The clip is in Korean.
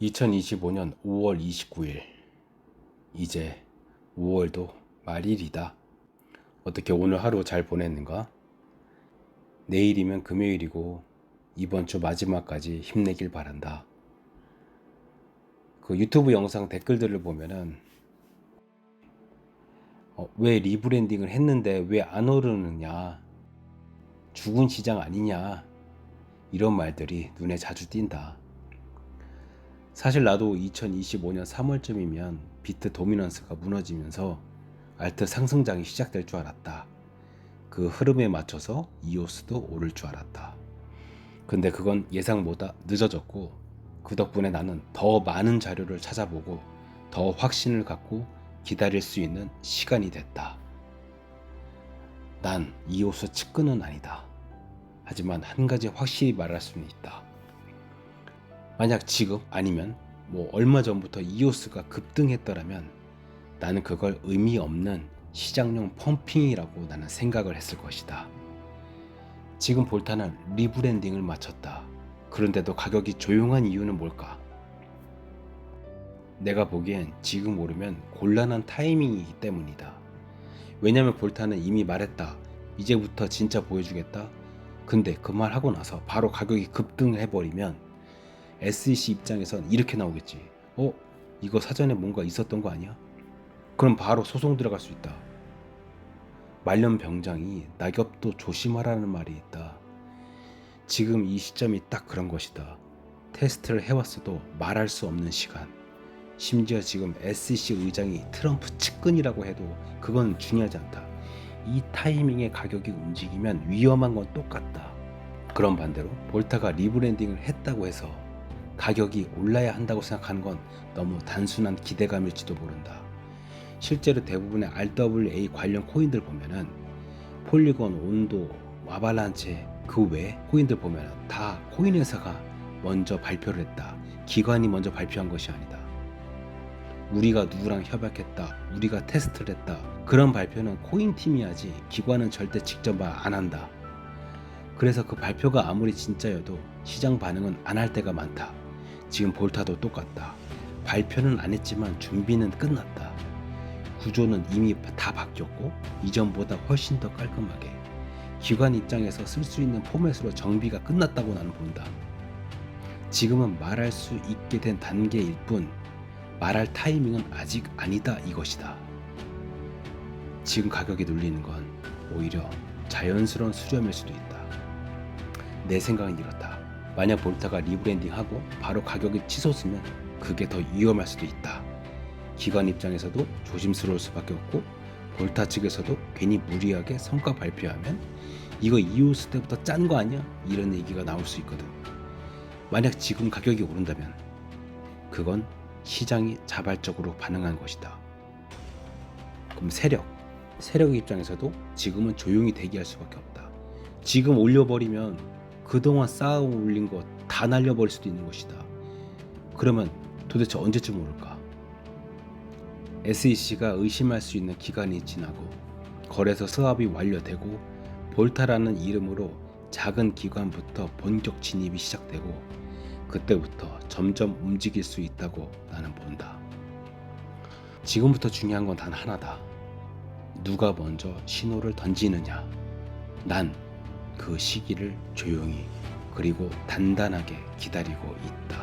2025년 5월 29일. 이제 5월도 말일이다. 어떻게 오늘 하루 잘 보냈는가? 내일이면 금요일이고 이번 주 마지막까지 힘내길 바란다. 그 유튜브 영상 댓글들을 보면은 어, 왜 리브랜딩을 했는데 왜 안 오르느냐? 죽은 시장 아니냐? 이런 말들이 눈에 자주 띈다. 사실 나도 2025년 3월쯤이면 비트 도미넌스가 무너지면서 알트 상승장이 시작될 줄 알았다. 그 흐름에 맞춰서 이오스도 오를 줄 알았다. 근데 그건 예상보다 늦어졌고 그 덕분에 나는 더 많은 자료를 찾아보고 더 확신을 갖고 기다릴 수 있는 시간이 됐다. 난 이오스 측근은 아니다. 하지만 한 가지 확실히 말할 수는 있다. 만약 지금 아니면 뭐 얼마 전부터 이오스가 급등했더라면 나는 그걸 의미 없는 시장용 펌핑이라고 나는 생각을 했을 것이다. 지금 볼타는 리브랜딩을 마쳤다. 그런데도 가격이 조용한 이유는 뭘까? 내가 보기엔 지금 오르면 곤란한 타이밍이기 때문이다. 왜냐면 볼타는 이미 말했다. 이제부터 진짜 보여주겠다. 근데 그 말 하고 나서 바로 가격이 급등해버리면 SEC 입장에선 이렇게 나오겠지. 어? 이거 사전에 뭔가 있었던 거 아니야? 그럼 바로 소송 들어갈 수 있다. 말년 병장이 낙엽도 조심하라는 말이 있다. 지금 이 시점이 딱 그런 것이다. 테스트를 해왔어도 말할 수 없는 시간. 심지어 지금 SEC 의장이 트럼프 측근이라고 해도 그건 중요하지 않다. 이 타이밍에 가격이 움직이면 위험한 건 똑같다. 그런 반대로 볼타가 리브랜딩을 했다고 해서 가격이 올라야 한다고 생각하는 건 너무 단순한 기대감일지도 모른다. 실제로 대부분의 RWA 관련 코인들 보면은 폴리곤, 온도, 와발란체 그 외 코인들 보면은 다 코인 회사가 먼저 발표를 했다. 기관이 먼저 발표한 것이 아니다. 우리가 누구랑 협약했다. 우리가 테스트를 했다. 그런 발표는 코인 팀이 하지 기관은 절대 직접 말 안 한다. 그래서 그 발표가 아무리 진짜여도 시장 반응은 안 할 때가 많다. 지금 볼타도 똑같다. 발표는 안 했지만 준비는 끝났다. 구조는 이미 다 바뀌었고 이전보다 훨씬 더 깔끔하게 기관 입장에서 쓸 수 있는 포맷으로 정비가 끝났다고 나는 본다. 지금은 말할 수 있게 된 단계일 뿐 말할 타이밍은 아직 아니다 이것이다. 지금 가격이 눌리는 건 오히려 자연스러운 수렴일 수도 있다. 내 생각은 이렇다. 만약 볼타가 리브랜딩하고 바로 가격이 치솟으면 그게 더 위험할 수도 있다. 기관 입장에서도 조심스러울 수밖에 없고 볼타 측에서도 괜히 무리하게 성과 발표하면 이거 이오스 때부터 짠 거 아니야? 이런 얘기가 나올 수 있거든. 만약 지금 가격이 오른다면 그건 시장이 자발적으로 반응한 것이다. 그럼 세력, 세력 입장에서도 지금은 조용히 대기할 수밖에 없다. 지금 올려버리면 그동안 쌓아 올린 거다 날려버릴 수도 있는 것이다. 그러면 도대체 언제쯤 오를까? SEC가 의심할 수 있는 기간이 지나고 거래소 수합이 완료되고 볼타라는 이름으로 작은 기관부터 본격 진입이 시작되고 그때부터 점점 움직일 수 있다고 나는 본다. 지금부터 중요한 건 단 하나다. 누가 먼저 신호를 던지느냐. 난 그 시기를 조용히 그리고 단단하게 기다리고 있다.